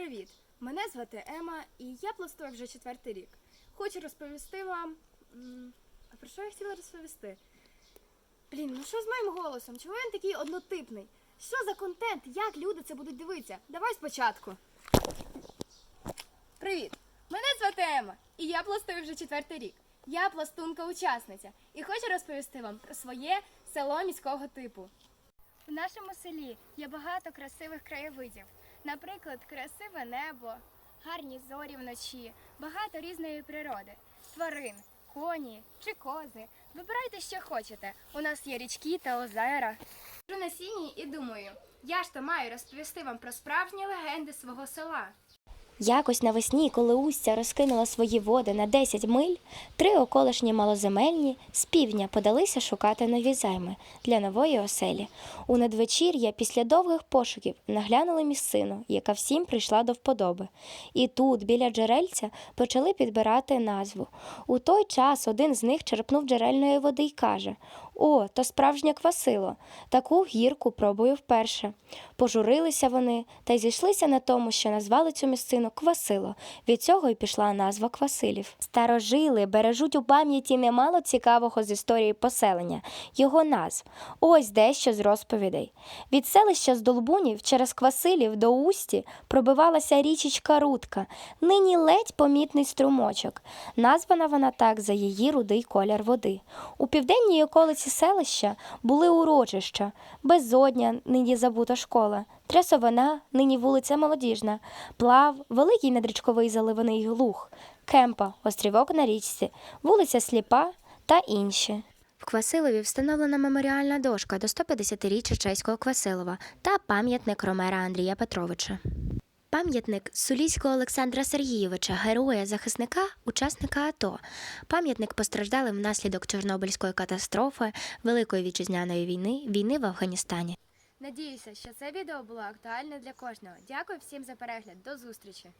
Привіт! Мене звати Ема, і я пластую вже четвертий рік. Хочу розповісти вам. А про що я хотіла розповісти? Блін, ну що з моїм голосом? Чому він такий однотипний? Що за контент? Як люди це будуть дивитися? Давай спочатку. Привіт! Мене звати Ема, і я пластую вже четвертий рік. Я пластунка-учасниця і хочу розповісти вам про своє село міського типу. В нашому селі є багато красивих краєвидів. Наприклад, красиве небо, гарні зорі вночі, багато різної природи, тварин, коні чи кози. Вибирайте, що хочете. У нас є річки та озера. Жу на сіні і думаю, я ж то маю розповісти вам про справжні легенди свого села. Якось навесні, коли Устя розкинула свої води на 10 миль, три околишні малоземельні з півдня подалися шукати нові займи для нової оселі. У надвечір'я після довгих пошуків наглянули місцину, яка всім прийшла до вподоби. І тут, біля джерельця, почали підбирати назву. У той час один з них черпнув джерельної води й каже: О, то справжнє квасило. Таку гірку пробую вперше. Пожурилися вони та й зійшлися на тому, що назвали цю місцину Квасило. Від цього й пішла назва Квасилів. Старожили бережуть у пам'яті немало цікавого з історії поселення, його назв. Ось дещо з розповідей. Від селища з Долбунів через Квасилів до Усті пробивалася річечка Рудка, нині ледь помітний струмочок. Названа вона так за її рудий колір води. У південній околиці селища були урочища, безодня, нині забута школа, трясовина, нині вулиця Молодіжна, плав, великий надрічковий заливаний луг, кемпа, острівок на річці, вулиця Сліпа та інші. В Квасилові встановлена меморіальна дошка до 150-річчя чеського Квасилова та пам'ятник Ромера Андрія Петровича. Пам'ятник Сулійського Олександра Сергійовича, героя захисника, учасника АТО. Пам'ятник постраждалим внаслідок Чорнобильської катастрофи, Великої вітчизняної війни, війни в Афганістані. Надіюся, що це відео було актуальне для кожного. Дякую всім за перегляд. До зустрічі!